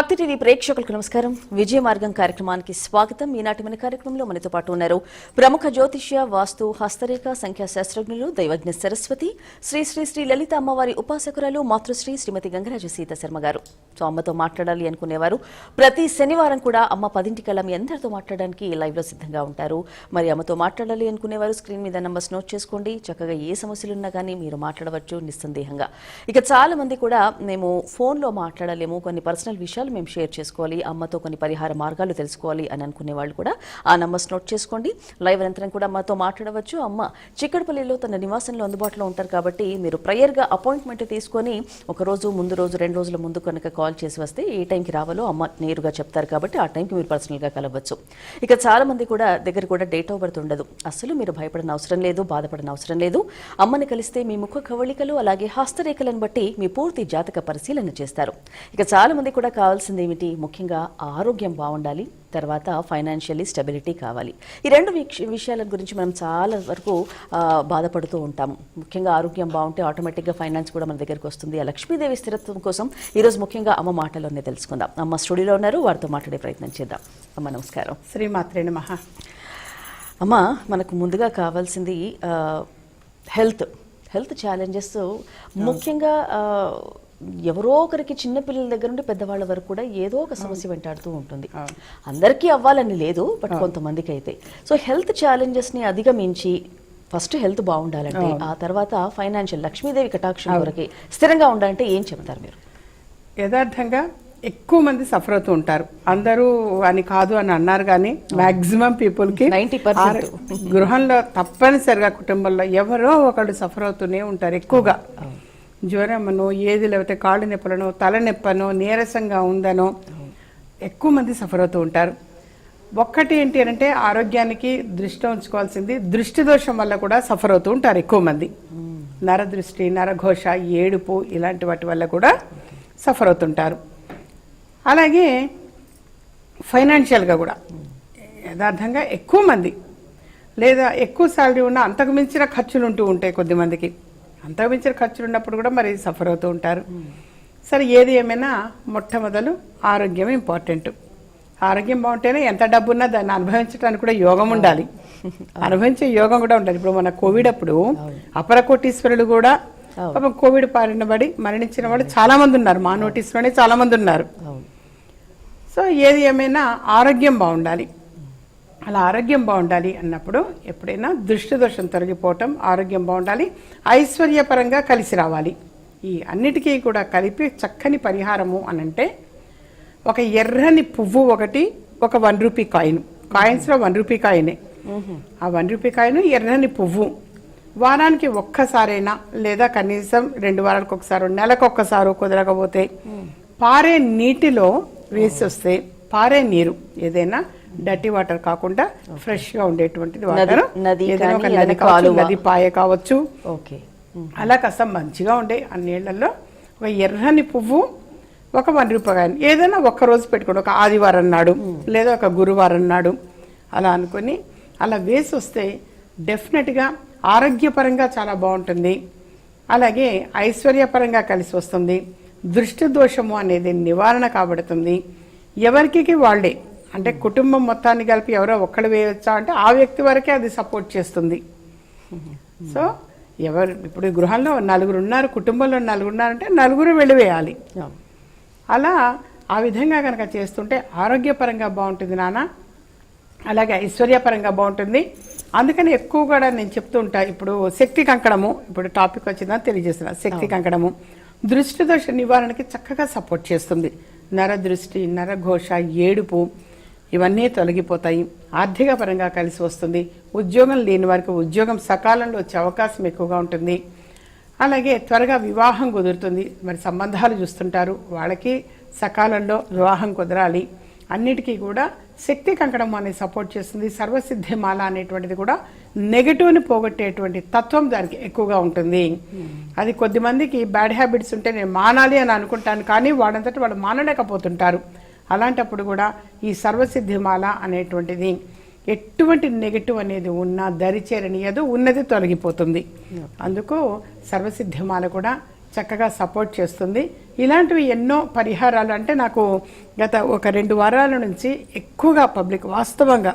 భక్తి టీవీ ప్రేక్షకులకు నమస్కారం. విజయ మార్గం కార్యక్రమానికి స్వాగతం. ఈనాటి మన కార్యక్రమంలో మనతో పాటు ఉన్నారు ప్రముఖ జ్యోతిష్య వాస్తు హస్తరేఖ సంఖ్యా శాస్త్రజ్ఞులు దైవజ్ఞ సరస్వతి శ్రీ శ్రీ శ్రీ లలిత అమ్మవారి ఉపాసకురాలు మాతృశ్రీ శ్రీమతి గంగరాజు సీత శర్మ గారు. సో అమ్మతో మాట్లాడాలి అనుకునేవారు. ప్రతి శనివారం కూడా అమ్మ పదింటికల్లా మీ అందరితో మాట్లాడడానికి లైవ్లో సిద్ధంగా ఉంటారు. మరి అమ్మతో మాట్లాడాలి అనుకునేవారు. స్క్రీన్ మీద నంబర్స్ నోట్ చేసుకోండి. చక్కగా ఏ సమస్యలు ఉన్నా కానీ మీరు మాట్లాడవచ్చు నిస్సందేహంగా. ఇక చాలా మంది కూడా మేము ఫోన్లో మాట్లాడలేము. కొన్ని పర్సనల్ విషయాలు మేము షేర్ చేసుకోవాలి అమ్మతో కొన్ని పరిహార మార్గాలు తెలుసుకోవాలి అని అనుకునే వాళ్ళు కూడా ఆ నంబర్స్ నోట్ చేసుకోండి. లైవ్ అనంతరం కూడా అమ్మతో మాట్లాడవచ్చు. అమ్మ చిక్కడపల్లిలో తన నివాసంలో అందుబాటులో ఉంటారు కాబట్టి మీరు ప్రేయర్గా అపాయింట్మెంట్ తీసుకొని ఒక రోజు ముందు రోజు రెండు రోజుల ముందు కనుక కాల్ చేసి వస్తే ఏ టైంకి రావాలో అమ్మ నేరుగా చెప్తారు కాబట్టి ఆ టైంకి మీరు పర్సనల్గా కలవచ్చు. ఇక చాలా మంది కూడా దగ్గర కూడా డేట్ ఆఫ్ బర్త్ ఉండదు అసలు మీరు భయపడిన అవసరం లేదు బాధపడిన అవసరం లేదు. అమ్మని కలిస్తే మీ ముఖ కవళికలు అలాగే హస్తరేఖలను బట్టి మీ పూర్తి జాతక పరిశీలన చేస్తారు. ఇక చాలా మంది కూడా కావాల్సింది ఏమిటి ముఖ్యంగా ఆరోగ్యం బాగుండాలి తర్వాత ఫైనాన్షియల్లీ స్టెబిలిటీ కావాలి. ఈ రెండు విష- విషయాల గురించి మనం చాలా వరకు బాధపడుతూ ఉంటాము ముఖ్యంగా ఆరోగ్యం బాగుంటే ఆటోమేటిక్గా ఫైనాన్స్ కూడా మన దగ్గరికి వస్తుంది. ఆ లక్ష్మీదేవి స్థిరత్వం కోసం ఈరోజు ముఖ్యంగా అమ్మ మాటలోనే తెలుసుకుందాం. అమ్మ స్టూడియోలో ఉన్నారు వారితో మాట్లాడే ప్రయత్నం చేద్దాం. అమ్మ నమస్కారం. శ్రీమాత్రే నమః. అమ్మ మనకు ముందుగా కావాల్సింది హెల్త్. Health challenges. ముఖ్యంగా ఎవరో ఒకరికి చిన్న పిల్లల దగ్గర నుండి పెద్దవాళ్ళ వరకు కూడా ఏదో ఒక సమస్య వెంటాడుతూ ఉంటుంది. అందరికీ అవ్వాలని లేదు బట్ కొంతమందికి అయితే సో హెల్త్ ఛాలెంజెస్ని అధిగమించి ఫస్ట్ హెల్త్ బాగుండాలంటే ఆ తర్వాత ఫైనాన్షియల్ లక్ష్మీదేవి కటాక్షం కొరకి స్థిరంగా ఉండాలంటే ఏం చెప్తారు మీరు? యథార్థంగా ఎక్కువ మంది సఫర్ అవుతూ ఉంటారు. అందరూ అని కాదు అని అన్నారు కానీ మాక్సిమం పీపుల్కి 90% ఆర- గృహంలో తప్పనిసరిగా కుటుంబంలో ఎవరో ఒకళ్ళు సఫర్ అవుతూనే ఉంటారు ఎక్కువగా. జ్వరమనో ఏది లేకపోతే కాళ్ళు నొప్పులను తల నొప్పనో నీరసంగా ఉందనో ఎక్కువ మంది సఫర్ అవుతూ ఉంటారు. ఒక్కటి ఏంటి అంటే ఆరోగ్యానికి దృష్టి ఉంచుకోవాల్సింది దృష్టి దోషం వల్ల కూడా సఫర్ అవుతూ ఉంటారు ఎక్కువ మంది. నరదృష్టి నరఘోష ఏడుపు ఇలాంటి వాటి వల్ల కూడా సఫర్ అవుతుంటారు అలాగే ఫైనాన్షియల్గా కూడా యథార్థంగా ఎక్కువ మంది లేదా ఎక్కువ శాలరీ ఉన్న అంతకు మించిన ఖర్చులు ఉంటూ ఉంటాయి కొద్దిమందికి అంతకు మించిన ఖర్చులు ఉన్నప్పుడు కూడా మరి సఫర్ అవుతూ ఉంటారు. సరే ఏది ఏమైనా మొట్టమొదలు ఆరోగ్యం ఇంపార్టెంట్. ఆరోగ్యం బాగుంటేనే ఎంత డబ్బు ఉన్నా దాన్ని అనుభవించడానికి కూడా యోగం ఉండాలి. అనుభవించే యోగం కూడా ఉండాలి. ఇప్పుడు మన కోవిడ్ అప్పుడు అపర కోటీశ్వరులు కూడా పాపం కోవిడ్ బారిన పడి మరణించిన వాళ్ళు చాలా మంది ఉన్నారు. మా నోటీస్లోనే చాలా మంది ఉన్నారు సో ఏది ఏమైనా ఆరోగ్యం బాగుండాలి. అలా ఆరోగ్యం బాగుండాలి అన్నప్పుడు ఎప్పుడైనా దృష్టి దోషం తొలగిపోవటం ఆరోగ్యం బాగుండాలి ఐశ్వర్యపరంగా కలిసి రావాలి. ఈ అన్నిటికీ కూడా కలిపి చక్కని పరిహారము అనంటే ఒక ఎర్రని పువ్వు ఒకటి ఒక వన్ రూపీ కాయిన్. కాయిన్స్లో వన్ రూపీ కాయినే. ఆ వన్ రూపీ కాయిన్ ఎర్రని పువ్వు. వారానికి ఒక్కసారైనా లేదా కనీసం రెండు వారాలకు ఒకసారి నెలకు ఒక్కసారి కుదరకపోతే పారే నీటిలో వేసి వస్తే పారే నీరు ఏదైనా డర్టీ వాటర్ కాకుండా ఫ్రెష్గా ఉండేటువంటిది వాటర్. నది ఏదైనా ఒక నది కావచ్చు. నది పాయ కావచ్చు. ఓకే. అలా కాస్త మంచిగా ఉండే ఆ నీళ్ళల్లో ఒక ఎర్రని పువ్వు ఒక వన్ రూపాయి ఏదైనా ఒక్క రోజు పెట్టుకోండి. ఒక ఆదివారం నాడు లేదా ఒక గురువారం నాడు అలా అనుకొని అలా వేసి వస్తే డెఫినెట్గా ఆరోగ్యపరంగా చాలా బాగుంటుంది. అలాగే ఐశ్వర్యపరంగా కలిసి వస్తుంది. దృష్టి దోషము అనేది నివారణ కాబడుతుంది. ఎవరికి వాళ్ళే అంటే కుటుంబం మొత్తాన్ని కలిపి ఎవరో ఒక్కడు వేయవచ్చా అంటే ఆ వ్యక్తి వరకే అది సపోర్ట్ చేస్తుంది. సో ఎవరు ఇప్పుడు ఈ గృహంలో నలుగురు ఉన్నారు కుటుంబంలో నలుగురు ఉన్నారంటే నలుగురు వెళ్ళి వేయాలి. అవును. అలా ఆ విధంగా కనుక చేస్తుంటే ఆరోగ్యపరంగా బాగుంటుంది నాన్న అలాగే ఐశ్వర్యపరంగా బాగుంటుంది. అందుకని ఎక్కువ కూడా నేను చెప్తూ ఉంటా ఇప్పుడు శక్తి కంకణము ఇప్పుడు టాపిక్ వచ్చిందని తెలియజేస్తున్నా శక్తి కంకణము. దృష్టి దోష నివారణకి చక్కగా సపోర్ట్ చేస్తుంది. నర దృష్టి నరఘోష ఏడుపు ఇవన్నీ తొలగిపోతాయి. ఆర్థిక పరంగా కలిసి వస్తుంది. ఉద్యోగం లేని వారికి ఉద్యోగం సకాలంలో వచ్చే అవకాశం ఎక్కువగా ఉంటుంది. అలాగే త్వరగా వివాహం కుదురుతుంది. మరి సంబంధాలు చూస్తుంటారు. వాళ్ళకి సకాలంలో వివాహం కుదరాలి. అన్నిటికీ కూడా శక్తి కంకణం అనేది సపోర్ట్ చేస్తుంది. సర్వసిద్ధిమాల అనేటువంటిది కూడా నెగటివ్ని పోగొట్టేటువంటి తత్వం దానికి ఎక్కువగా ఉంటుంది. అది కొద్ది మందికి బ్యాడ్ హ్యాబిట్స్ ఉంటే నేను మానాలి అని అనుకుంటాను. కానీ వాడంతటి వాళ్ళు మానలేకపోతుంటారు. అలాంటప్పుడు కూడా ఈ సర్వసిద్ధిమాల అనేటువంటిది ఎటువంటి నెగటివ్ అనేది ఉన్నా దరిచేరనియదు ఉన్నది తొలగిపోతుంది. అందుకు సర్వసిద్ధిమాల కూడా చక్కగా సపోర్ట్ చేస్తుంది. ఇలాంటివి ఎన్నో పరిహారాలు అంటే నాకు గత ఒక రెండు వారాల నుంచి ఎక్కువగా పబ్లిక్ వాస్తవంగా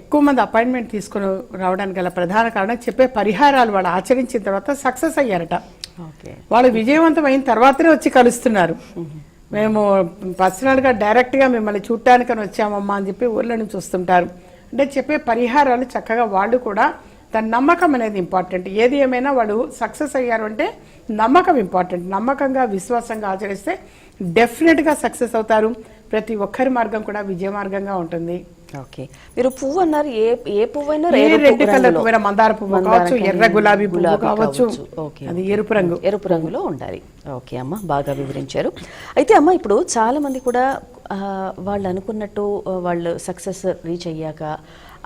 ఎక్కువ మంది అపాయింట్మెంట్ తీసుకుని రావడానికి గల ప్రధాన కారణం చెప్పే పరిహారాలు వాళ్ళు ఆచరించిన తర్వాత సక్సెస్ అయ్యారట. వాళ్ళు విజయవంతం అయిన తర్వాతనే వచ్చి కలుస్తున్నారు. మేము పర్సనల్గా డైరెక్ట్గా మిమ్మల్ని చూడటానికని వచ్చామమ్మా అని చెప్పి ఊళ్ళ నుంచి వస్తుంటారు. అంటే చెప్పే పరిహారాలు చక్కగా వాళ్ళు కూడా తన నమ్మకం అనేది ఇంపార్టెంట్ ఏది ఏమైనా వాళ్ళు సక్సెస్ అయ్యారు అంటే నమ్మకం ఇంపార్టెంట్ నమ్మకంగా విశ్వాసంగా ఆచరిస్తే డెఫినెట్గా సక్సెస్ అవుతారు. ప్రతి ఒక్కరి మార్గం కూడా విజయ మార్గంగా ఉంటుంది. ఓకే మీరు పువ్వు అన్నారు ఏ ఏ పువ్వు అయినా రెడ్ కలర్ రంగులో. పువ్వు మందార పువ్వు కావచ్చు ఎర్ర గులాబీ పువ్వు కావచ్చు. అది ఎరుపు రంగు. ఎరుపు రంగులో ఉండాలి. ఓకే అమ్మ బాగా వివరించారు. అయితే అమ్మ ఇప్పుడు చాలా మంది కూడా వాళ్ళు అనుకున్నట్టు వాళ్ళు సక్సెస్ రీచ్ అయ్యాక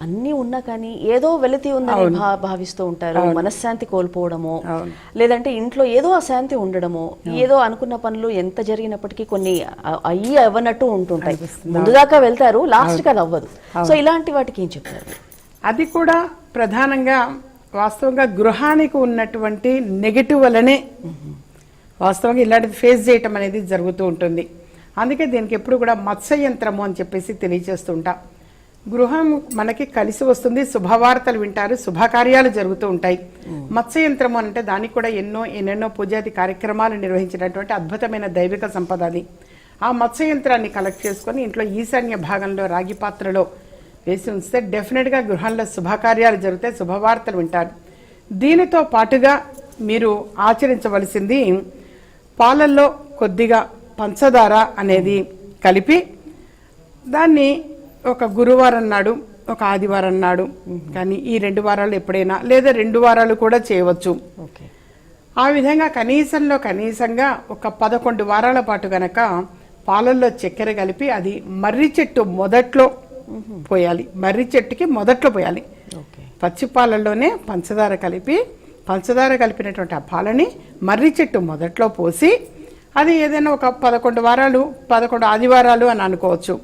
అన్నీ ఉన్నా కానీ ఏదో వెలితి ఉందని భా- భావిస్తూ ఉంటారు. మనశ్శాంతి కోల్పోవడము. లేదంటే ఇంట్లో ఏదో అశాంతి ఉండడము ఏదో అనుకున్న పనులు ఎంత జరిగినప్పటికీ కొన్ని అయ్యి అవ్వనట్టు ఉంటుంటాయి. ముందుదాకా వెళ్తారు లాస్ట్కి అది అవ్వదు. సో ఇలాంటి వాటికి ఏం చెప్తారు? అది కూడా ప్రధానంగా వాస్తవంగా గృహానికి ఉన్నటువంటి నెగటివ్ వలనే వాస్తవంగా ఇలాంటిది ఫేస్ చేయటం అనేది జరుగుతూ ఉంటుంది. అందుకే దీనికి ఎప్పుడు కూడా మత్స్య యంత్రము అని చెప్పేసి తెలియజేస్తుంటా గృహం మనకి కలిసి వస్తుంది శుభవార్తలు వింటారు శుభకార్యాలు జరుగుతూ ఉంటాయి. మత్స్య యంత్రము అంటే దానికి కూడా ఎన్నో ఎన్నెన్నో పూజాది కార్యక్రమాలు నిర్వహించినటువంటి అద్భుతమైన దైవిక సంపద అది. ఆ మత్స్య యంత్రాన్ని కలెక్ట్ చేసుకొని ఇంట్లో ఈశాన్య భాగంలో రాగి పాత్రలో వేసి ఉంచితే డెఫినెట్గా గృహంలో శుభకార్యాలు జరుగుతాయి శుభవార్తలు వింటారు. దీనితో పాటుగా మీరు ఆచరించవలసింది పాలల్లో కొద్దిగా పంచదార అనేది కలిపి దాన్ని ఒక గురువారం నాడు ఒక ఆదివారం నాడు కానీ ఈ రెండు వారాలు ఎప్పుడైనా లేదా రెండు వారాలు కూడా చేయవచ్చు. ఓకే. ఆ విధంగా కనీసంలో కనీసంగా ఒక పదకొండు వారాల పాటు గనక పాలల్లో చక్కెర కలిపి అది మర్రి చెట్టు మొదట్లో పోయాలి. మర్రి చెట్టుకి మొదట్లో పోయాలి. ఓకే. పచ్చి పాలల్లోనే పంచదార కలిపి పంచదార కలిపినటువంటి ఆ పాలని మర్రి చెట్టు మొదట్లో పోసి అది ఏదైనా ఒక పదకొండు వారాలు పదకొండు ఆదివారాలు అని అనుకోవచ్చు.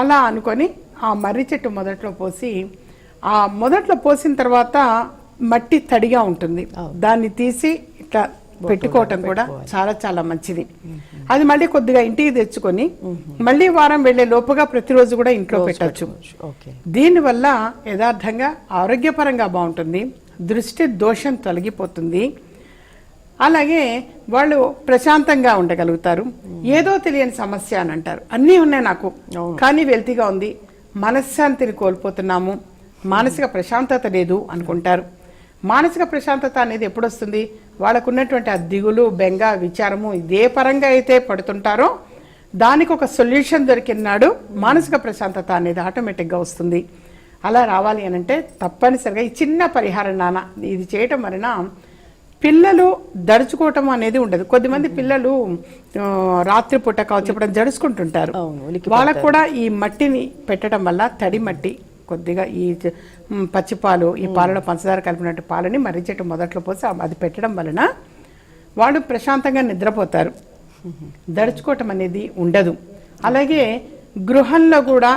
అలా అనుకొని ఆ మర్రి చెట్టు మొదట్లో పోసి ఆ మొదట్లో పోసిన తర్వాత మట్టి తడిగా ఉంటుంది. దాన్ని తీసి ఇట్లా పెట్టుకోవటం కూడా చాలా చాలా మంచిది. అది మళ్ళీ కొద్దిగా ఇంటికి తెచ్చుకొని మళ్ళీ వారం వెళ్ళే లోపుగా ప్రతిరోజు కూడా ఇంట్లో పెట్టచ్చు. దీనివల్ల యథార్థంగా ఆరోగ్యపరంగా బాగుంటుంది దృష్టి దోషం తొలగిపోతుంది అలాగే వాళ్ళు ప్రశాంతంగా ఉండగలుగుతారు. ఏదో తెలియని సమస్య అని అంటారు. అన్నీ ఉన్నాయి నాకు. కానీ వెల్తీగా ఉంది. మనశ్శాంతిని కోల్పోతున్నాము. మానసిక ప్రశాంతత లేదు అనుకుంటారు. మానసిక ప్రశాంతత అనేది ఎప్పుడు వస్తుంది వాళ్ళకు ఉన్నటువంటి ఆ దిగులు బెంగ విచారము ఇదే పరంగా అయితే పడుతుంటారో దానికి ఒక సొల్యూషన్ దొరికినాడు మానసిక ప్రశాంతత అనేది ఆటోమేటిక్గా వస్తుంది. అలా రావాలి అని అంటే తప్పనిసరిగా ఈ చిన్న పరిహారం నాన్న ఇది చేయటం వలన పిల్లలు దడుచుకోవటం అనేది ఉండదు. కొద్దిమంది పిల్లలు ఆ, రాత్రిపూట కావచ్చు ఎప్పుడైనా జడుచుకుంటుంటారు. వాళ్ళకు కూడా ఈ మట్టిని పెట్టడం వల్ల తడి మట్టి కొద్దిగా ఈ చ- మ్, పచ్చి పాలు ఈ పాలలో పంచదార కలిపినట్టు పాలని మర్రి చెట్టు మొదట్లో పోసి అది పెట్టడం వలన వాళ్ళు ప్రశాంతంగా నిద్రపోతారు. దడుచుకోవటం అనేది ఉండదు. అలాగే గృహంలో కూడా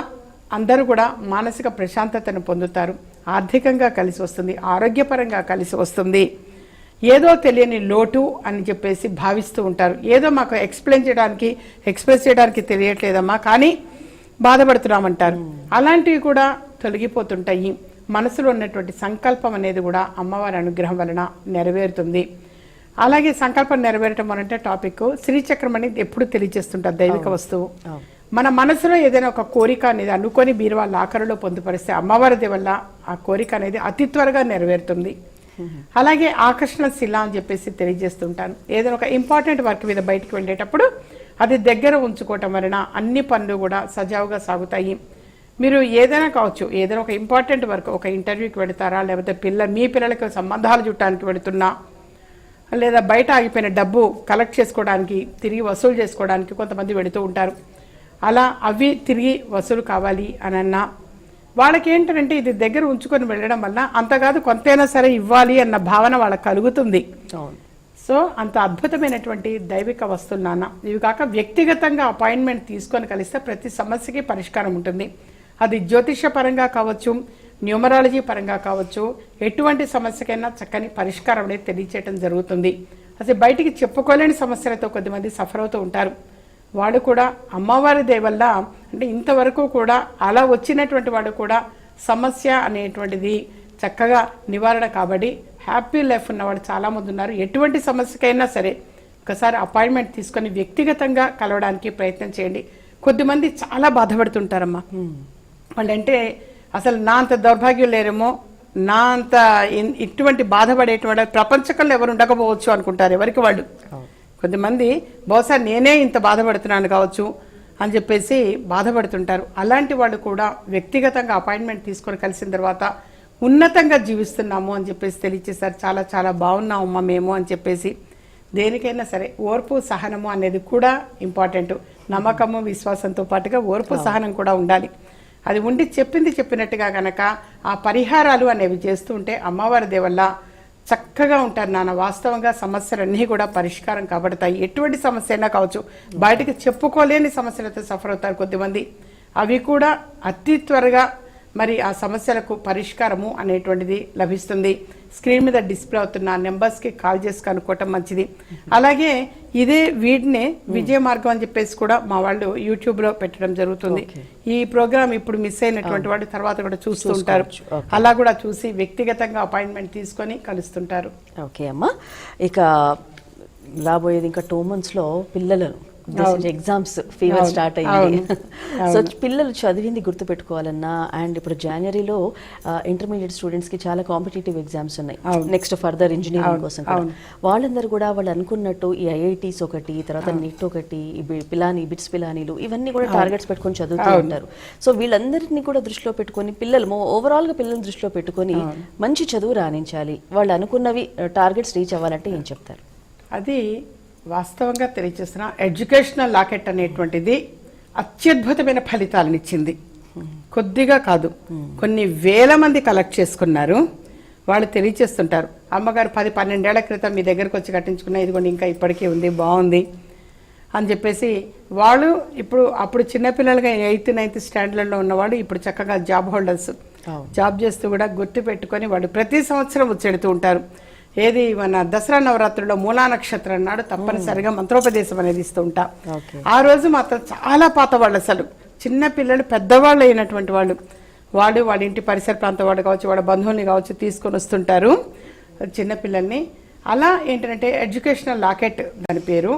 అందరూ కూడా మానసిక ప్రశాంతతను పొందుతారు. ఆర్థికంగా కలిసి వస్తుంది ఆరోగ్యపరంగా కలిసి వస్తుంది. ఏదో తెలియని లోటు అని చెప్పేసి భావిస్తూ ఉంటారు. ఏదో మాకు ఎక్స్ప్లెయిన్ చేయడానికి ఎక్స్ప్రెస్ చేయడానికి తెలియట్లేదమ్మా కానీ బాధపడుతున్నామంటారు. అలాంటివి కూడా తొలగిపోతుంటాయి. మనసులో ఉన్నటువంటి సంకల్పం అనేది కూడా అమ్మవారి అనుగ్రహం వలన నెరవేరుతుంది. అలాగే సంకల్పం నెరవేరటం అనంటే టాపిక్ శ్రీచక్రం అనేది ఎప్పుడు తెలియజేస్తుంటారు దైవిక వస్తువు. మన మనసులో ఏదైనా ఒక కోరిక అనేది అనుకొని బీరువా లాకరులో పొందుపరిస్తే అమ్మవారిది వల్ల ఆ కోరిక అనేది అతి త్వరగా నెరవేరుతుంది. అలాగే ఆకర్షణ శిల అని చెప్పేసి తెలియజేస్తుంటాను. ఏదైనా ఒక ఇంపార్టెంట్ వర్క్ మీద బయటకు వెళ్ళేటప్పుడు అది దగ్గర ఉంచుకోవటం వలన అన్ని పనులు కూడా సజావుగా సాగుతాయి. మీరు ఏదైనా కావచ్చు ఏదైనా ఒక ఇంపార్టెంట్ వర్క్ ఒక ఇంటర్వ్యూకి వెళతారా లేకపోతే పిల్ల మీ పిల్లలకి సంబంధాలు చుట్టానికి వెళుతున్నా లేదా బయట ఆగిపోయిన డబ్బు కలెక్ట్ చేసుకోవడానికి తిరిగి వసూలు చేసుకోవడానికి కొంతమంది వెళుతూ ఉంటారు. అలా అవి తిరిగి వసూలు కావాలి అనన్నా వాళ్ళకి ఏంటంటే ఇది దగ్గర ఉంచుకొని వెళ్ళడం వల్ల అంతకాదు కొంతైనా సరే ఇవ్వాలి అన్న భావన వాళ్ళకి కలుగుతుంది. సో అంత అద్భుతమైనటువంటి దైవిక వస్తువులు నాన్న. ఇవి కాక వ్యక్తిగతంగా అపాయింట్మెంట్ తీసుకొని కలిస్తే ప్రతి సమస్యకి పరిష్కారం ఉంటుంది. అది జ్యోతిష పరంగా కావచ్చు న్యూమరాలజీ పరంగా కావచ్చు ఎటువంటి సమస్యకైనా చక్కని పరిష్కారం అనేది తెలియచేయడం జరుగుతుంది. అసలు బయటికి చెప్పుకోలేని సమస్యలతో కొద్దిమంది సఫర్ అవుతూ ఉంటారు. వాడు కూడా అమ్మవారి దయ వల్ల అంటే ఇంతవరకు కూడా అలా వచ్చినటువంటి వాడు కూడా సమస్య అనేటువంటిది చక్కగా నివారణ కాబట్టి హ్యాపీ లైఫ్ ఉన్నవాడు చాలామంది ఉన్నారు. ఎటువంటి సమస్యకైనా సరే ఒకసారి అపాయింట్మెంట్ తీసుకొని వ్యక్తిగతంగా కలవడానికి ప్రయత్నం చేయండి. కొద్దిమంది చాలా బాధపడుతుంటారమ్మా. వాళ్ళంటే అసలు నా అంత దౌర్భాగ్యం లేరేమో నా అంత ఇటువంటి బాధపడేటువంటి ప్రపంచకంలో ఎవరు ఉండకపోవచ్చు అనుకుంటారు ఎవరికి వాళ్ళు. కొంతమంది బహుశా నేనే ఇంత బాధపడుతున్నాను కావచ్చు అని చెప్పేసి బాధపడుతుంటారు. అలాంటి వాళ్ళు కూడా వ్యక్తిగతంగా అపాయింట్మెంట్ తీసుకొని కలిసిన తర్వాత ఉన్నతంగా జీవిస్తున్నాము అని చెప్పేసి తెలియచేశారు. చాలా చాలా బాగున్నామమ్మా మేము అని చెప్పేసి దేనికైనా సరే ఓర్పు సహనము అనేది కూడా ఇంపార్టెంట్. నమ్మకము విశ్వాసంతో పాటుగా ఓర్పు సహనం కూడా ఉండాలి. అది ఉండి చెప్పింది చెప్పినట్టుగా గనక ఆ పరిహారాలు అనేవి చేస్తూ ఉంటే అమ్మవారి దేవల్ల చక్కగా ఉంటారు నాన్న. వాస్తవంగా సమస్యలన్నీ కూడా పరిష్కారం కాబడతాయి. ఎటువంటి సమస్య అయినా కావచ్చు బయటకు చెప్పుకోలేని సమస్యలతో సఫర్ అవుతారు కొద్దిమంది. అవి కూడా అతి త్వరగా మరి ఆ సమస్యలకు పరిష్కారము అనేటువంటిది లభిస్తుంది. స్క్రీన్ మీద డిస్ప్లే అవుతున్న నెంబర్స్కి కాల్ చేసి కనుక్కోవటం మంచిది. అలాగే ఇదే వీటినే విజయ మార్గం అని చెప్పేసి కూడా మా వాళ్ళు యూట్యూబ్లో పెట్టడం జరుగుతుంది. ఈ ప్రోగ్రామ్ ఇప్పుడు మిస్ అయినటువంటి వాడు తర్వాత కూడా చూస్తూ ఉంటారు. అలా కూడా చూసి వ్యక్తిగతంగా అపాయింట్మెంట్ తీసుకొని కలుస్తుంటారు. ఓకే అమ్మా. ఇక రాబోయేది ఇంకా టూ మంత్స్లో పిల్లలను. ఎగ్జామ్స్ ఫీవర్ స్టార్ట్ అయ్యింది. సో పిల్లలు చదివింది గుర్తు పెట్టుకోవాలన్నా అండ్ ఇప్పుడు జనవరిలో ఇంటర్మీడియట్ స్టూడెంట్స్కి చాలా కాంపిటేటివ్ ఎగ్జామ్స్ ఉన్నాయి. నెక్స్ట్ ఫర్దర్ ఇంజనీరింగ్ కోసం. వాళ్ళందరూ కూడా వాళ్ళు అనుకున్నట్టు ఈ ఐఐటీస్ ఒకటి తర్వాత నిట్ ఒకటి ఈ బి- పిలాని బిట్స్ పిలానీలు ఇవన్నీ కూడా టార్గెట్స్ పెట్టుకొని చదువుతూ ఉంటారు. సో వీళ్ళందరినీ కూడా దృష్టిలో పెట్టుకొని పిల్లలు ఓవరాల్గా పిల్లల్ని దృష్టిలో పెట్టుకొని మంచి చదువు రాణించాలి. వాళ్ళు అనుకున్నవి టార్గెట్స్ రీచ్ అవ్వాలంటే ఏం చెప్తారు? అది వాస్తవంగా తెలియజేస్తున్న ఎడ్యుకేషనల్ లాకెట్ అనేటువంటిది అత్యద్భుతమైన ఫలితాలను ఇచ్చింది. కొద్దిగా కాదు కొన్ని వేల మంది కలెక్ట్ చేసుకున్నారు. వాళ్ళు తెలియచేస్తుంటారు అమ్మగారు పది పన్నెండేళ్ళ క్రితం మీ దగ్గరకు వచ్చి కట్టించుకున్న ఇదిగోండి ఇంకా ఇప్పటికీ ఉంది బాగుంది అని చెప్పేసి వాళ్ళు ఇప్పుడు అప్పుడు చిన్నపిల్లలుగా ఎయిత్ నైన్త్ స్టాండర్డ్లో ఉన్నవాడు ఇప్పుడు చక్కగా జాబ్ హోల్డర్స్. జాబ్ చేస్తూ కూడా గుర్తు పెట్టుకొని వాడు ప్రతి సంవత్సరం వచ్చెడుతూ ఉంటారు. ఏది మన దసరా నవరాత్రిలో మూలా నక్షత్రం నాడు తప్పనిసరిగా మంత్రోపదేశం అనేది ఇస్తూ ఉంటా. ఆ రోజు మాత్రం చాలా పాత వాళ్ళు అసలు. చిన్న పిల్లలు పెద్దవాళ్ళు అయినటువంటి వాళ్ళు. వాడు వాడి ఇంటి పరిసర ప్రాంతం వాడు కావచ్చు వాడి బంధువుల్ని కావచ్చు తీసుకొని వస్తుంటారు. చిన్న పిల్లల్ని. అలా ఏంటంటే ఎడ్యుకేషనల్ లాకెట్ దాని పేరు.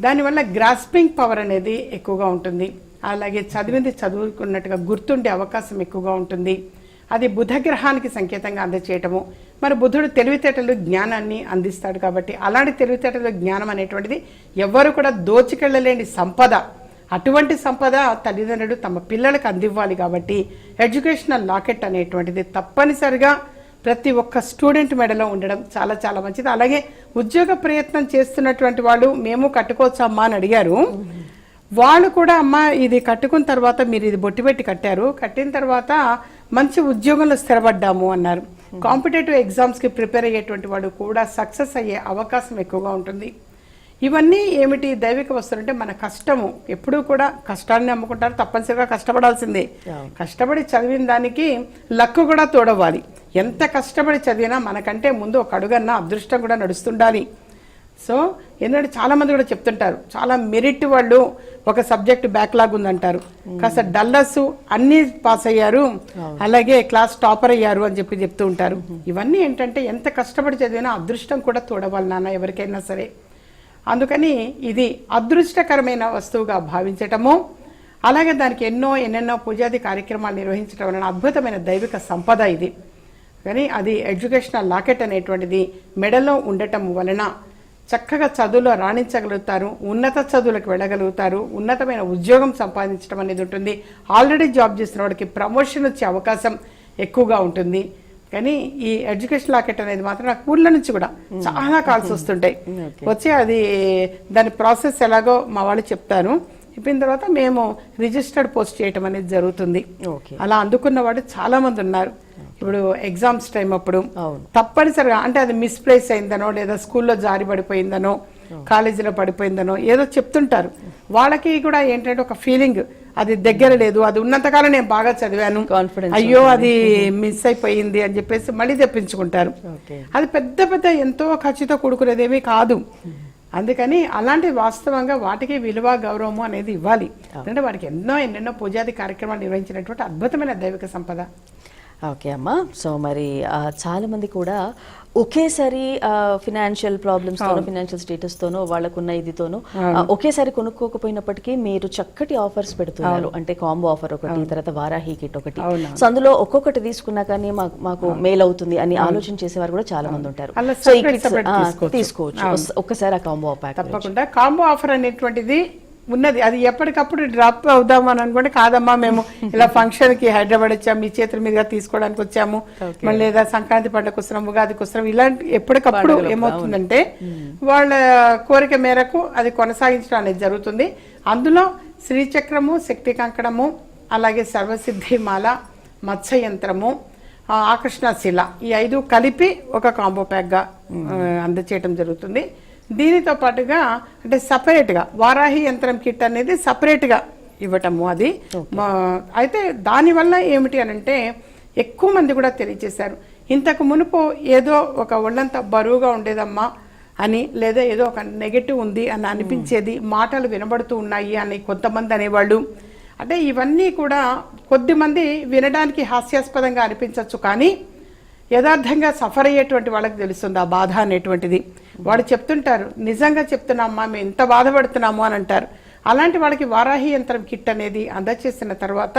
దానివల్ల గ్రాస్పింగ్ పవర్ అనేది ఎక్కువగా ఉంటుంది. అలాగే చదివింది చదువుకున్నట్టుగా గుర్తుండే అవకాశం ఎక్కువగా ఉంటుంది. అది బుధ గ్రహానికి సంకేతంగా అందచేయటము. మరి బుధుడు తెలివితేటలు జ్ఞానాన్ని అందిస్తాడు కాబట్టి అలాంటి తెలివితేటలు జ్ఞానం అనేటువంటిది ఎవ్వరు కూడా దోచికెళ్ళలేని సంపద. అటువంటి సంపద తల్లిదండ్రులు తమ పిల్లలకు అందివ్వాలి కాబట్టి ఎడ్యుకేషనల్ లాకెట్ అనేటువంటిది తప్పనిసరిగా ప్రతి ఒక్క స్టూడెంట్ మెడలో ఉండడం చాలా చాలా మంచిది. అలాగే ఉద్యోగ ప్రయత్నం చేస్తున్నటువంటి వాళ్ళు మేము కట్టుకోవచ్చమ్మా అని అడిగారు. వాళ్ళు కూడా అమ్మ ఇది కట్టుకున్న తర్వాత మీరు ఇది బొట్టి పెట్టి కట్టారు. కట్టిన తర్వాత మంచి ఉద్యోగంలో స్థిరపడ్డాము అన్నారు. కాంపిటేటివ్ ఎగ్జామ్స్కి ప్రిపేర్ అయ్యేటువంటి వాడు కూడా సక్సెస్ అయ్యే అవకాశం ఎక్కువగా ఉంటుంది. ఇవన్నీ ఏమిటి దైవిక వస్తువులు అంటే మన కష్టము. ఎప్పుడూ కూడా కష్టాన్ని నమ్ముకుంటారు తప్పనిసరిగా కష్టపడాల్సిందే. కష్టపడి చదివిన దానికి లక్కు కూడా తోడవ్వాలి. ఎంత కష్టపడి చదివినా మనకంటే ముందు ఒక అడుగన్నా అదృష్టం కూడా నడుస్తుండాలి. సో ఎందుకంటే చాలా మంది కూడా చెప్తుంటారు చాలా మెరిట్ వాళ్ళు ఒక సబ్జెక్ట్ బ్యాక్లాగ్ ఉందంటారు. కాస్త డల్లర్స్ అన్ని పాస్ అయ్యారు అలాగే క్లాస్ టాపర్ అయ్యారు అని చెప్పి చెప్తూ ఉంటారు. ఇవన్నీ ఏంటంటే ఎంత కష్టపడి చదివినా అదృష్టం కూడా తోడవాలి నాన్న ఎవరికైనా సరే. అందుకని ఇది అదృష్టకరమైన వస్తువుగా భావించటము అలాగే దానికి ఎన్నో ఎన్నెన్నో పూజాది కార్యక్రమాలు నిర్వహించడం వలన అద్భుతమైన దైవిక సంపద ఇది. కానీ అది ఎడ్యుకేషనల్ లాకెట్ అనేటువంటిది మెడలో ఉండటం వలన చక్కగా చదువులో రాణించగలుగుతారు ఉన్నత చదువులకు వెళ్ళగలుగుతారు ఉన్నతమైన ఉద్యోగం సంపాదించడం అనేది ఉంటుంది. ఆల్రెడీ జాబ్ చేసిన వాడికి ప్రమోషన్ వచ్చే అవకాశం ఎక్కువగా ఉంటుంది. కానీ ఈ ఎడ్యుకేషన్ లాకెట్ అనేది మాత్రం నాకు ఊర్ల నుంచి కూడా చాలా కాల్స్ వస్తుంటాయి. వచ్చి అది దాని ప్రాసెస్ ఎలాగో మా వాళ్ళు చెప్తారు. చెప్పిన తర్వాత మేము రిజిస్టర్డ్ పోస్ట్ చేయటం అనేది జరుగుతుంది. అలా అందుకున్న వాడు చాలా మంది ఉన్నారు. ఇప్పుడు ఎగ్జామ్స్ టైం అప్పుడు. తప్పనిసరిగా అంటే అది మిస్ప్లేస్ అయిందనో లేదా స్కూల్లో జారి పడిపోయిందనో కాలేజీలో పడిపోయిందనో ఏదో చెప్తుంటారు. వాళ్ళకి కూడా ఏంటంటే ఒక ఫీలింగ్ అది దగ్గర లేదు అది ఉన్నంతకాలం నేను బాగా చదివాను. అయ్యో అది మిస్ అయిపోయింది అని చెప్పేసి మళ్ళీ తెప్పించుకుంటారు. అది పెద్ద పెద్ద ఎంతో ఖర్చుతో కూడుకునేదేమీ కాదు. అందుకని అలాంటి వాస్తవంగా వాటికి విలువ గౌరవము అనేది ఇవ్వాలి. ఎందుకంటే వాటికి ఎన్నో ఎన్నెన్నో పూజాది కార్యక్రమాలు నిర్వహించినటువంటి అద్భుతమైన దైవిక సంపద. ఓకే అమ్మా. సో మరి ఆ, చాలా మంది కూడా ఒకేసారి ఫినాన్షియల్ ప్రాబ్లమ్స్ తోనో ఫినాన్షియల్ స్టేటస్ తోనో వాళ్ళకున్న ఇదితోనో ఒకేసారి కొనుక్కోకపోయినప్పటికీ మీరు చక్కటి ఆఫర్స్ పెడుతున్నారు. అంటే కాంబో ఆఫర్ ఒకటి తర్వాత వారాహి కిట్ ఒకటి. సో అందులో ఒక్కొక్కటి తీసుకున్నా కానీ మాకు మాకు మేల్ అవుతుంది అని ఆలోచన చేసేవారు కూడా చాలా మంది ఉంటారు. సో తీసుకోవచ్చు. ఒక్కసారి ఆ కాంబో ప్యాక్ తప్పకుండా. కాంబో ఆఫర్ అనేటువంటిది ఉన్నది. అది ఎప్పటికప్పుడు డ్రాప్ అవుదాం అని అనుకుంటే కాదమ్మా మేము ఇలా ఫంక్షన్కి హైదరాబాద్ వచ్చాము మీ చేతుల మీదుగా తీసుకోవడానికి వచ్చాము మళ్ళీ లేదా సంక్రాంతి పండుగ వస్తున్నాం ఉగాదికి వస్తున్నాం ఇలాంటి ఎప్పటికప్పుడు ఏమవుతుందంటే వాళ్ళ కోరిక మేరకు అది కొనసాగించడం అనేది జరుగుతుంది. అందులో శ్రీచక్రము శక్తి కంకణము అలాగే సర్వసిద్ధి మాల మత్స్య యంత్రము ఆకర్షణ శిల ఈ ఐదు కలిపి ఒక కాంబో ప్యాక్గా అందచేయటం జరుగుతుంది. దీనితో పాటుగా అంటే సపరేట్గా వారాహి యంత్రం కిట్ అనేది సపరేట్గా ఇవ్వటము అది. అయితే దానివల్ల ఏమిటి అని అంటే ఎక్కువ మంది కూడా తెలియజేశారు ఇంతకు మునుపు ఏదో ఒక ఒళ్ళంతా బరువుగా ఉండేదమ్మా అని లేదా ఏదో ఒక నెగటివ్ ఉంది అని అనిపించేది మాటలు వినబడుతూ ఉన్నాయి అని కొంతమంది అనేవాళ్ళు. అంటే ఇవన్నీ కూడా కొద్దిమంది వినడానికి హాస్యాస్పదంగా అనిపించవచ్చు కానీ యథార్థంగా సఫర్ అయ్యేటువంటి వాళ్ళకి తెలుస్తుంది ఆ బాధ అనేటువంటిది. వాళ్ళు చెప్తుంటారు నిజంగా చెప్తున్నామ్మా మేము ఇంత బాధపడుతున్నాము అని అంటారు. అలాంటి వాళ్ళకి వారాహి యంత్రం కిట్ అనేది అందచేసిన తర్వాత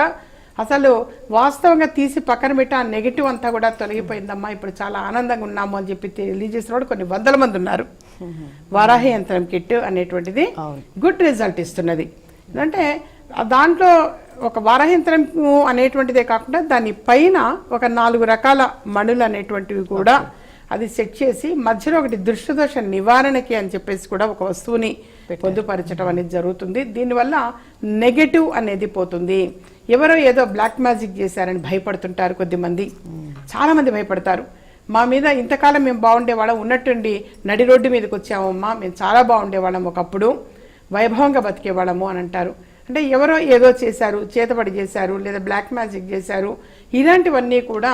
అసలు వాస్తవంగా తీసి పక్కన పెట్టి ఆ నెగిటివ్ అంతా కూడా తొలగిపోయిందమ్మా ఇప్పుడు చాలా ఆనందంగా ఉన్నాము అని చెప్పి తెలియజేసిన వాళ్ళు కొన్ని వందల మంది ఉన్నారు. వారాహి యంత్రం కిట్ అనేటువంటిది. గుడ్ రిజల్ట్ ఇస్తున్నది. అంటే దాంట్లో ఒక వారయంత్రం అనేటువంటిదే కాకుండా దాని పైన ఒక నాలుగు రకాల మణులు అనేటువంటివి కూడా అది సెట్ చేసి మధ్యలో ఒకటి దృష్టిదోష నివారణకి అని చెప్పేసి కూడా ఒక వస్తువుని పొందుపరచడం అనేది జరుగుతుంది. దీనివల్ల నెగటివ్ అనేది పోతుంది. ఎవరో ఏదో బ్లాక్ మ్యాజిక్ చేశారని భయపడుతుంటారు కొద్దిమంది. చాలా మంది భయపడతారు. మా మీద ఇంతకాలం మేము బాగుండేవాళ్ళం ఉన్నట్టుండి నడి రోడ్డు మీదకి వచ్చామమ్మా మేము చాలా బాగుండేవాళ్ళం ఒకప్పుడు. వైభవంగా బతికేవాళ్ళము అని అంటారు. అంటే ఎవరో ఏదో చేశారు చేతబడి చేశారు లేదా బ్లాక్ మ్యాజిక్ చేశారు ఇలాంటివన్నీ కూడా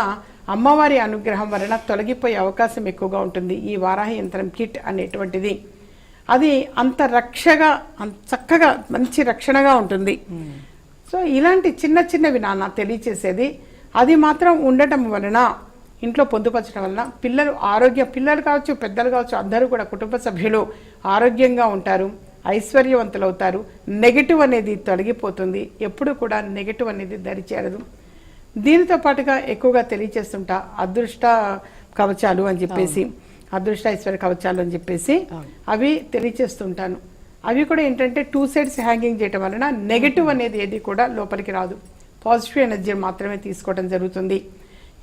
అమ్మవారి అనుగ్రహం వలన తొలగిపోయే అవకాశం ఎక్కువగా ఉంటుంది. ఈ వారాహి యంత్రం కిట్ అనేటువంటిది. అది అంత రక్షగా అంత చక్కగా మంచి రక్షణగా ఉంటుంది. సో ఇలాంటి చిన్న చిన్నవి నాన్న తెలియచేసేది. అది మాత్రం ఉండటం వలన ఇంట్లో పొందుపరచడం వలన పిల్లలు ఆరోగ్య పిల్లలు కావచ్చు పెద్దలు కావచ్చు అందరూ కూడా కుటుంబ సభ్యులు ఆరోగ్యంగా ఉంటారు ఐశ్వర్యవంతులు అవుతారు నెగటివ్ అనేది తొలగిపోతుంది. ఎప్పుడు కూడా నెగటివ్ అనేది దరిచేరదు. దీనితో పాటుగా ఎక్కువగా తెలియచేస్తుంటా అదృష్ట కవచాలు అని చెప్పేసి అదృష్ట ఐశ్వర్య కవచాలు అని చెప్పేసి అవి తెలియచేస్తుంటాను. అవి కూడా ఏంటంటే టూ సైడ్స్ హ్యాంగింగ్ చేయటం వలన నెగటివ్ అనేది ఏది కూడా లోపలికి రాదు. పాజిటివ్ ఎనర్జీ మాత్రమే తీసుకోవడం జరుగుతుంది.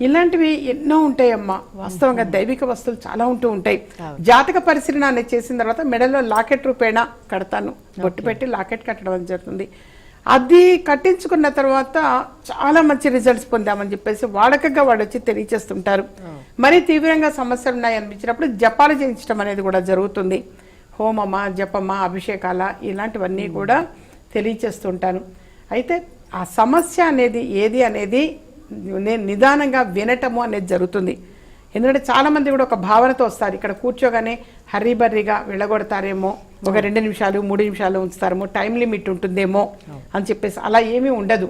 ఇలాంటివి ఎన్నో ఉంటాయమ్మా. వాస్తవంగా దైవిక వస్తువులు చాలా ఉంటూ ఉంటాయి. జాతక పరిశీలన అనేది చేసిన తర్వాత మెడలో లాకెట్ రూపేణ కడతాను. బొట్టు పెట్టి లాకెట్ కట్టడం జరుగుతుంది. అది కట్టించుకున్న తర్వాత చాలా మంచి రిజల్ట్స్ పొందామని చెప్పేసి వాడకగా వాడు వచ్చి తెలియచేస్తుంటారు మరి తీవ్రంగా సమస్యలు ఉన్నాయి అనిపించినప్పుడు జపాలు చేయించడం అనేది కూడా జరుగుతుంది. హోమమా జపమా అభిషేకాల ఇలాంటివన్నీ కూడా తెలియచేస్తుంటాను. అయితే ఆ సమస్య అనేది ఏది అనేది నేను నిదానంగా వినటము అనేది జరుగుతుంది. ఎందుకంటే చాలా మంది కూడా ఒక భావనతో వస్తారు. ఇక్కడ కూర్చోగానే హర్రీబర్రీగా వెళ్ళగొడతారేమో ఒక రెండు నిమిషాలు మూడు నిమిషాలు ఉంచుతారేమో టైం లిమిట్ ఉంటుందేమో అని చెప్పేసి అలా ఏమీ ఉండదు.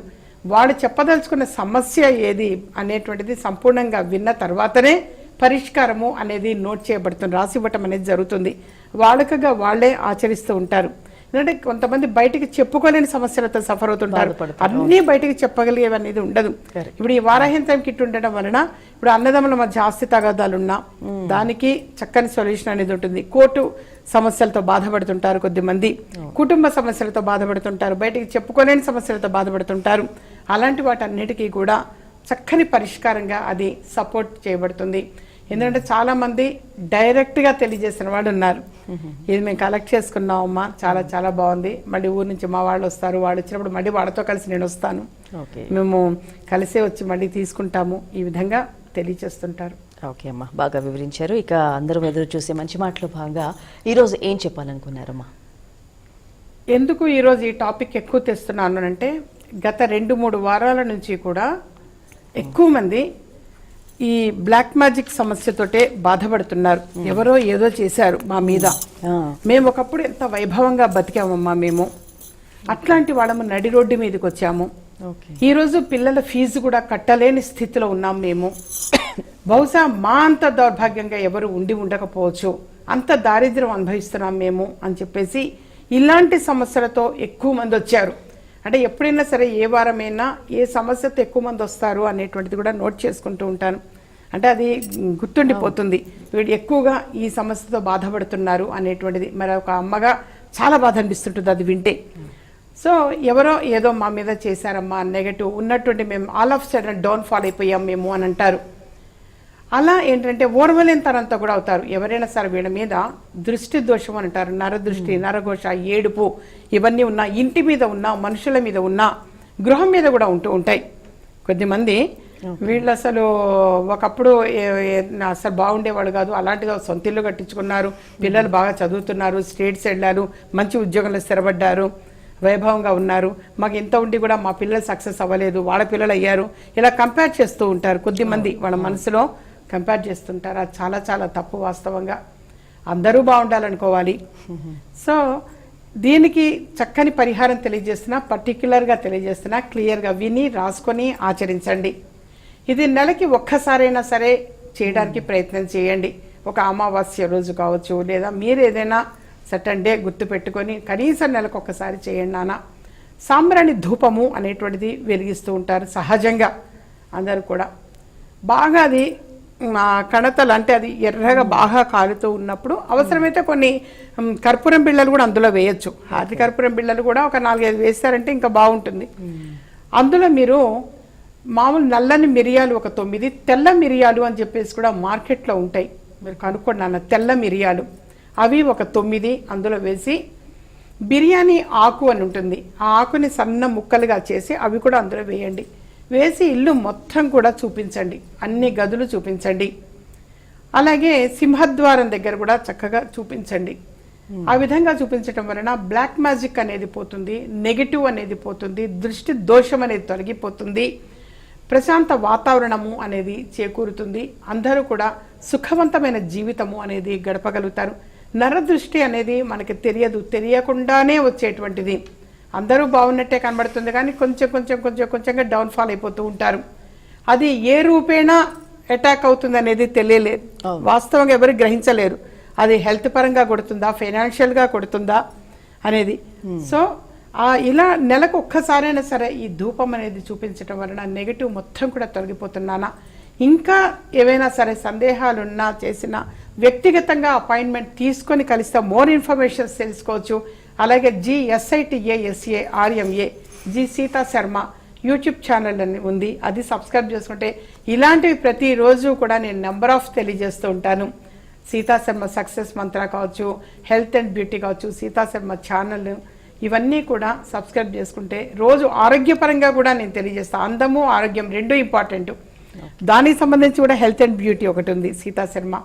వాడు చెప్పదలుచుకున్న సమస్య ఏది అనేటువంటిది సంపూర్ణంగా విన్న తర్వాతనే పరిష్కారము అనేది నోట్ చేయబడుతుంది రాసివ్వటం అనేది జరుగుతుంది. వాడుకగా వాళ్ళే ఆచరిస్తూ ఉంటారు. ఎందుకంటే కొంతమంది బయటికి చెప్పుకోలేని సమస్యలతో సఫర్ అవుతుంటారు. అన్నీ బయటికి చెప్పగలిగేవి అనేది ఉండదు ఇప్పుడు ఈ వారాహింతం కిట్ ఉండడం వలన ఇప్పుడు అన్నదమ్ముల మధ్య ఆస్తి తగాదాలు ఉన్నా దానికి చక్కని సొల్యూషన్ అనేది ఉంటుంది. కోర్టు సమస్యలతో బాధపడుతుంటారు కొద్దిమంది. కుటుంబ సమస్యలతో బాధపడుతుంటారు. బయటికి చెప్పుకోలేని సమస్యలతో బాధపడుతుంటారు. అలాంటి వాటన్నిటికీ కూడా చక్కని పరిష్కారంగా అది సపోర్ట్ చేయబడుతుంది. ఎందుకంటే చాలా మంది డైరెక్ట్గా తెలియజేసిన వాళ్ళు ఉన్నారు ఇది మేము కలెక్ట్ చేసుకున్నాం అమ్మా చాలా చాలా బాగుంది. మళ్ళీ ఊరు నుంచి మా వాళ్ళు వస్తారు. వాళ్ళు వచ్చినప్పుడు మళ్ళీ వాళ్ళతో కలిసి నేను వస్తాను. ఓకే. మేము కలిసే వచ్చి మళ్ళీ తీసుకుంటాము. ఈ విధంగా తెలియచేస్తుంటారు ఓకే అమ్మా బాగా వివరించారు. ఇక అందరం ఎదురు చూసే మంచి మాటలో భాగంగా ఈరోజు ఏం చెప్పాలనుకున్నారమ్మా? ఎందుకు ఈరోజు ఈ టాపిక్ ఎక్కువ తెస్తున్నాను అంటే గత రెండు మూడు వారాల నుంచి కూడా ఎక్కువ మంది ఈ బ్లాక్ మ్యాజిక్ సమస్యతోటే బాధపడుతున్నారు. ఎవరో ఏదో చేశారు మా మీద. మేము ఒకప్పుడు ఎంత వైభవంగా బతికామమ్మా మేము. అట్లాంటి వాళ్ళము నడి రోడ్డు మీదకి వచ్చాము ఓకే. ఈ రోజు పిల్లల ఫీజు కూడా కట్టలేని స్థితిలో ఉన్నాం మేము. బహుశా మా అంత దౌర్భాగ్యంగా ఎవరు ఉండి ఉండకపోవచ్చు. అంత దారిద్ర్యం అనుభవిస్తున్నాం మేము అని చెప్పేసి ఇలాంటి సమస్యలతో ఎక్కువ మంది వచ్చారు. అంటే ఎప్పుడైనా సరే ఏ వారమైనా ఏ సమస్యతో ఎక్కువ మంది వస్తారు అనేటువంటిది కూడా నోట్ చేసుకుంటూ ఉంటాను. అంటే అది గుర్తుండిపోతుంది. వీడు ఎక్కువగా ఈ సమస్యతో బాధపడుతున్నారు అనేటువంటిది. మరి ఒక అమ్మగా చాలా బాధ అనిపిస్తుంటుంది అది వింటే. సో ఎవరో ఏదో మా మీద చేశారమ్మా నెగటివ్ ఉన్నటువంటి మేము all of sudden down fall అయిపోయాం మేము అని అంటారు. అలా ఏంటంటే ఓర్వలేనితనంతో కూడా అవుతారు. ఎవరైనా సరే వీళ్ళ మీద దృష్టి దోషం అని అంటారు. నరదృష్టి నరఘోష ఏడుపు ఇవన్నీ ఉన్నా ఇంటి మీద ఉన్నా మనుషుల మీద ఉన్నా గృహం మీద కూడా ఉంటూ ఉంటాయి. కొద్దిమంది వీళ్ళు అసలు ఒకప్పుడు అసలు బాగుండేవాళ్ళు కాదు. అలాంటిది ఒక సొంత ఇల్లు కట్టించుకున్నారు. పిల్లలు బాగా చదువుతున్నారు. స్టేట్స్ వెళ్ళారు. మంచి ఉద్యోగంలో స్థిరపడ్డారు. వైభవంగా ఉన్నారు. మాకు ఇంత ఉండి కూడా మా పిల్లలు సక్సెస్ అవ్వలేదు. వాళ్ళ పిల్లలు అయ్యారు. ఇలా కంపేర్ చేస్తూ ఉంటారు కొద్దిమంది వాళ్ళ మనసులో కంపేర్ చేస్తుంటారు. అది చాలా చాలా తప్పు వాస్తవంగా. అందరూ బాగుండాలనుకోవాలి. సో దీనికి చక్కని పరిహారం తెలియజేస్తున్నా పర్టికులర్గా తెలియజేస్తున్నా క్లియర్గా విని రాసుకొని ఆచరించండి. ఇది నెలకి ఒక్కసారైనా సరే చేయడానికి ప్రయత్నం చేయండి. ఒక అమావాస్య రోజు కావచ్చు లేదా మీరు ఏదైనా సటన్ డే గుర్తు పెట్టుకొని కనీసం నెలకు ఒక్కసారి చేయండి నాన్న. సాంబ్రాణి ధూపము అనేటువంటిది వెలిగిస్తూ ఉంటారు సహజంగా అందరూ కూడా. బాగా అది కణతలు అంటే అది ఎర్రగా బాగా కాలుతూ ఉన్నప్పుడు అవసరమైతే కొన్ని కర్పూరం బిళ్ళలు కూడా అందులో వేయొచ్చు. హాతి కర్పూరం బిళ్ళలు కూడా ఒక నాలుగైదు వేస్తారంటే ఇంకా బాగుంటుంది. అందులో మీరు మామూలు నల్లని మిరియాలు ఒక తొమ్మిది తెల్ల మిరియాలు అని చెప్పేసి కూడా మార్కెట్లో ఉంటాయి. మీరు కనుక్కోండి నాన్న తెల్ల మిరియాలు. అవి ఒక తొమ్మిది అందులో వేసి బిర్యానీ ఆకు అని ఉంటుంది. ఆ ఆకుని సన్న ముక్కలుగా చేసి అవి కూడా అందులో వేయండి. వేసి ఇల్లు మొత్తం కూడా చూపించండి. అన్ని గదులు చూపించండి. అలాగే సింహద్వారం దగ్గర కూడా చక్కగా చూపించండి. ఆ విధంగా చూపించటం వలన బ్లాక్ మ్యాజిక్ అనేది పోతుంది నెగిటివ్ అనేది పోతుంది దృష్టి దోషం అనేది తొలగిపోతుంది. ప్రశాంత వాతావరణము అనేది చేకూరుతుంది. అందరూ కూడా సుఖవంతమైన జీవితము అనేది గడపగలుగుతారు. నరదృష్టి అనేది మనకి తెలియదు. తెలియకుండానే వచ్చేటువంటిది. అందరూ బాగున్నట్టే కనబడుతుంది కానీ కొంచెం కొంచెం కొంచెం కొంచెంగా డౌన్ఫాల్ అయిపోతూ ఉంటారు. అది ఏ రూపేణా అటాక్ అవుతుంది అనేది తెలియలేదు. వాస్తవంగా ఎవరు గ్రహించలేరు. అది హెల్త్ పరంగా కొడుతుందా? ఫైనాన్షియల్గా కొడుతుందా? అనేది. సో ఆ ఇలా నెలకు ఒక్కసారైనా సరే ఈ ధూపం అనేది చూపించడం వలన నెగిటివ్ మొత్తం కూడా తొలగిపోతున్నానా ఇంకా ఏవైనా సరే సందేహాలున్నా చేసిన వ్యక్తిగతంగా అపాయింట్మెంట్ తీసుకొని కలిస్తే మోర్ ఇన్ఫర్మేషన్స్ తెలుసుకోవచ్చు. అలాగే జిఎస్ఐటిఏఎస్ఏ RMA G Seetha Sharma YouTube channel అని ఉంది. అది సబ్స్క్రైబ్ చేసుకుంటే ఇలాంటివి ప్రతిరోజు కూడా నేను నెంబర్ ఆఫ్ తెలియజేస్తూ ఉంటాను. సీతాశర్మ సక్సెస్ మంత్ర కావచ్చు హెల్త్ అండ్ బ్యూటీ కావచ్చు సీతాశర్మ ఛానల్ ఇవన్నీ కూడా సబ్స్క్రైబ్ చేసుకుంటే రోజు ఆరోగ్యపరంగా కూడా నేను తెలియజేస్తాను అందము ఆరోగ్యం రెండు ఇంపార్టెంట్. దానికి సంబంధించి కూడా హెల్త్ అండ్ బ్యూటీ ఒకటి ఉంది సీతా శర్మ.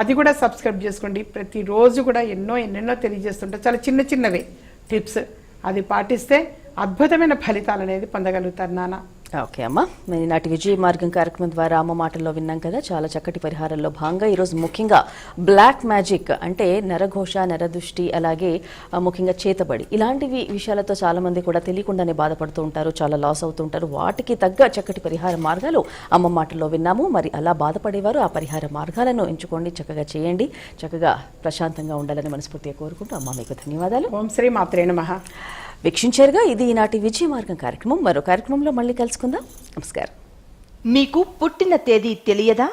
అది కూడా సబ్స్క్రైబ్ చేసుకోండి. ప్రతిరోజు కూడా ఎన్నో ఎన్నెన్నో తెలియజేస్తుంటే. చాలా చిన్న చిన్నవే టిప్స్. అది పాటిస్తే అద్భుతమైన ఫలితాలు అనేది పొందగలుగుతారు నాన్న. ఓకే అమ్మ. మరి నాటి విజయ మార్గం కార్యక్రమం ద్వారా అమ్మ మాటల్లో విన్నాం కదా. చాలా చక్కటి పరిహారంలో భాగంగా ఈరోజు ముఖ్యంగా బ్లాక్ మ్యాజిక్ అంటే నరఘోష నరదృష్టి అలాగే ముఖ్యంగా చేతబడి ఇలాంటివి విషయాలతో చాలామంది కూడా తెలియకుండానే బాధపడుతూ ఉంటారు చాలా లాస్ అవుతూ ఉంటారు. వాటికి తగ్గ చక్కటి పరిహార మార్గాలు అమ్మ మాటల్లో విన్నాము. మరి అలా బాధపడేవారు ఆ పరిహార మార్గాలను ఎంచుకోండి చక్కగా చేయండి చక్కగా ప్రశాంతంగా ఉండాలని మనస్ఫూర్తిగా కోరుకుంటూ అమ్మ మీకు ధన్యవాదాలు. ఓం శ్రీ మాత్రే నమః. వీక్షించారుగా ఇది ఈనాటి విజయ మార్గం కార్యక్రమం. మరో కార్యక్రమంలో మళ్ళీ కలుసుకుందాం. నమస్కారం. మీకు పుట్టిన తేదీ తెలియదా?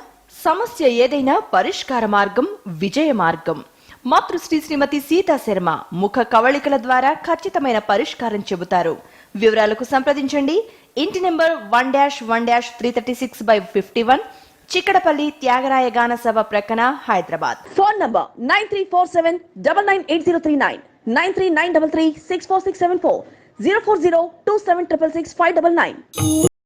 సమస్య ఏదైనా పరిష్కార మార్గం విజయ మార్గం. మాతృశ్రీ శ్రీమతి సీతా శర్మ ముఖ కవళికల ద్వారా ఖచ్చితమైన పరిష్కారం చెబుతారు. వివరాలకు సంప్రదించండి. ఇంటి number one dash one dash three thirty six by fifty one Chikkadpally Thyagaraya Gana Sabha ప్రక్కన Hyderabad. Phone number nine three four seven double nine eight zero three nine. nine three nine double three six four six seven four zero four zero two seven triple six five double nine.